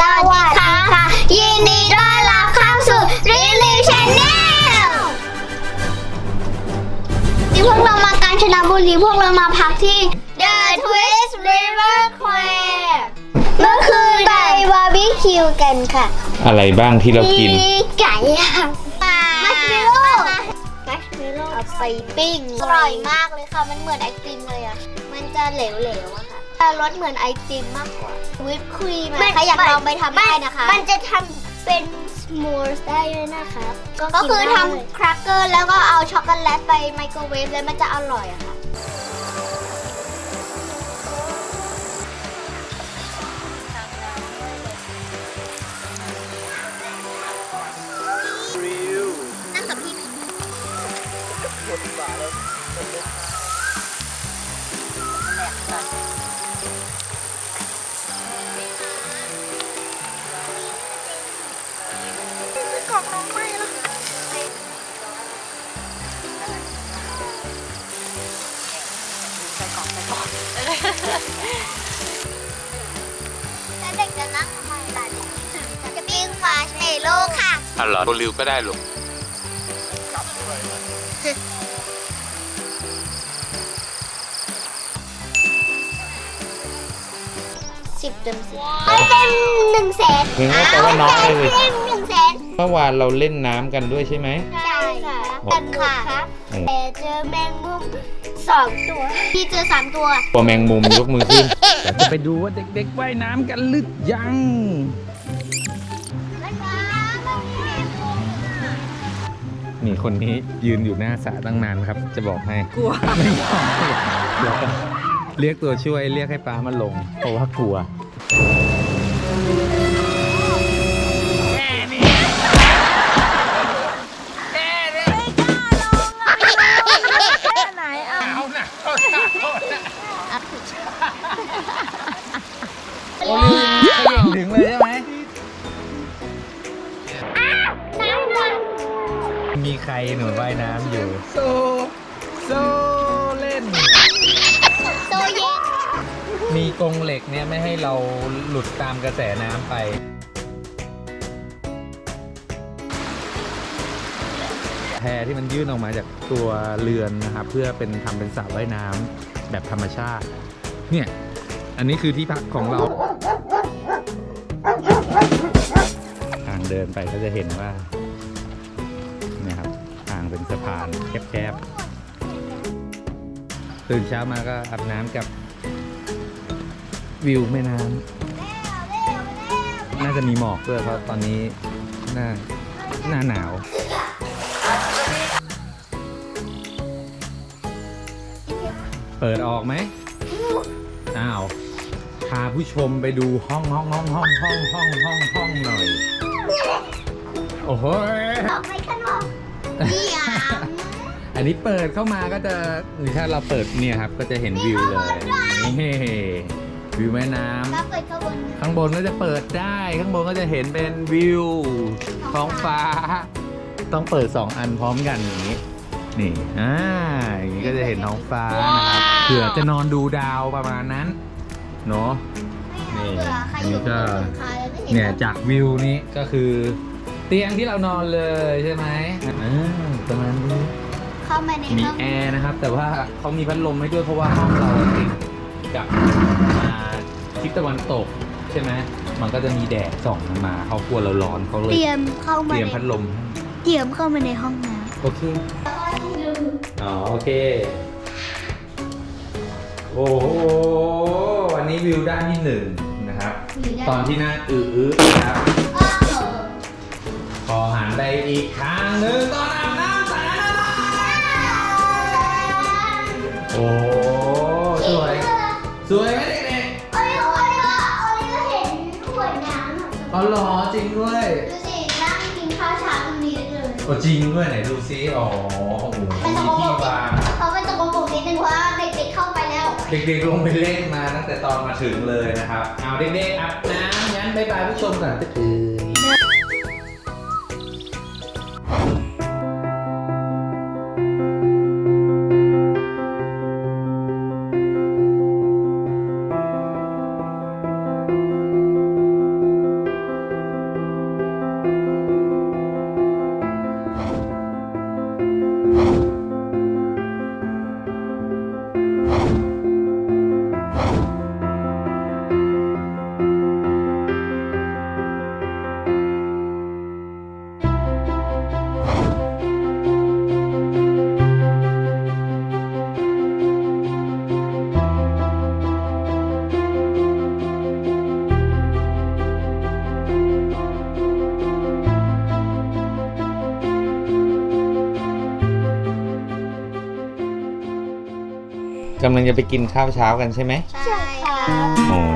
สวัสดีค่ะ ยินดีต้อนรับเข้าสู่รีวิวชาแนลที่พวกเรามากาญจนบุรีพวกเรามาพักที่ The Twist River Quay เมื่อคืนไปบาร์บีคิวกันค่ะอะไรบ้างที่เรากิน มีไก่ย่างมัชเมลโล่มัชเมลโล่เอาไปปิ้งอร่อยมากเลยค่ะ มันเหมือนไอติมเลยอะ มันจะเหลวๆอะค่ะแต่ รสเหมือนไอติมมากกว่าวิปครีมอะใครอยากลองไปทำได้นะคะ มันจะทำเป็นสมูทได้ด้วยนะคะก็คือทำครักเกอร์แล้วก็เอาช็อกโกแลตไปไมโครเวฟเลยมันจะอร่อยอะค่ะนั่งกับพี่แล้ว เด็กจะนั่งทำไมล่ะเด็กจะปิ้งมาร์ชเมลโล่ค่ะอร่อยโบริวก็ได้ลูกสิบเต็มสิบไม่เต็มหนึ่งแสนถึงว่าแปลว่าน้องเลย เต็มหนึ่งแสนเมื่อวานเราเล่นน้ำกันด้วยใช่ไหม ใช่ค่ะกันค่ะอืมแต่เจอแมงมุม สองตัว พี่เจอสามตัว ตัวแมงมุมยกมือขึ้นจะไปดูว่าเด็กๆว่ายน้ำกันหรือยังไม่มาไม่มีแมงมุมอะนี่คนนี้ยืนอยู่หน้าสระตั้งนานครับ จะบอกให้ กลัว ไม่ยอมเดี๋ยวก่อนเรียกตัวช่วยเรียกให้ป้ามาลง เพราะว่ากลัว ใครหนูว่ายน้ำอยู่ โซ โซเล่น โซเย็นมีกรงเหล็กเนี่ยไม่ให้เราหลุดตามกระแสน้ำไป แพที่มันยื่นออกมาจากตัวเรือนนะครับ เพื่อเป็นทำเป็นสระว่ายน้ำแบบธรรมชาติ เนี่ย อันนี้คือที่พักของเรา ทางเดินไปก็จะเห็นว่า เป็นสะพานแคบๆ ตื่นเช้ามาก็อาบน้ำกับวิวแม่น้ำน่าจะมีหมอกด้วยเพราะตอนนี้หน้าหน้าหนาวเปิดออกไหม อ้าว พาผู้ชมไปดูห้องห้องห้องห้องห้องห้องห้องห้องหน่อย โอ้โหออกไปข้า นอกพี่อะอันนี้เปิดเข้ามาก็จะถ้าเราเปิดเนี่ยครับก็จะเห็นวิวเลยนี่วิวแม่น้ำแล้วเปิดข้างบนข้างบนก็จะเปิดได้ ข้างบนก็จะเห็นเป็นวิวท้องฟ้า ต้องเปิด 2 อันพร้อมกันอย่างนี้ นี่ อ่าอย่างนี้ก็จะเห็นท้องฟ้านะครับเผื่อจะนอนดูดาวประมาณนั้น เนาะ นี่เผื่อใครอยู่บนหลังคาแล้วไม่เห็นเนี่ยจากวิวนี้ก็คือ เตียงที่เรานอนเลยใช่ไหมามาในมีห้องแอร์นะครับ แต่ว่าเขามีพัดลมให้ด้วยเพราะว่าห้องเราติดกับอ่าทิศตะวันตก ใช่ไหมมันก็จะมีแดดส่องมาเขากลัวเราร้อนเขาเลยเตรียมเข้าเตมารียมในพัดลมเตรียมเข้ามาในห้องน้โอเคอ๋อโอเค โอ้โหวันนี้วิวด้านที่หนึ่งนะครับำตอนที่น่าอื้อๆนะครับ พอหันไปอีกครั้งหนึ่งตอนอาบน้ำสายน้ อ้สวย สวยไหมเด็กโอ้ยโอ้ยโอ้ยก็เห็นขวดน้ำอะๆอ๋อเหรอจริงด้วย ดูสินั่งกินข้าวเช้าตรงนี้เลยโอ้จริงด้วยไหนดูซิอ๋อโอ้โหมันมีจะโกที่วาง เขาเป็นตะโกนนิดนึงเพราะว่าเด็กๆเข้าไปแล้ว เด็กๆลงไปเล่นมาตั้งแต่ตอนมาถึงเลยนะครับ เอาเด็กๆอาบน้ำงั้นบายบายผู้ชมก่อนจะถือำลังจะไปกินข้าวเช้ากันใช่ไหม ใช่ค่ะโอ้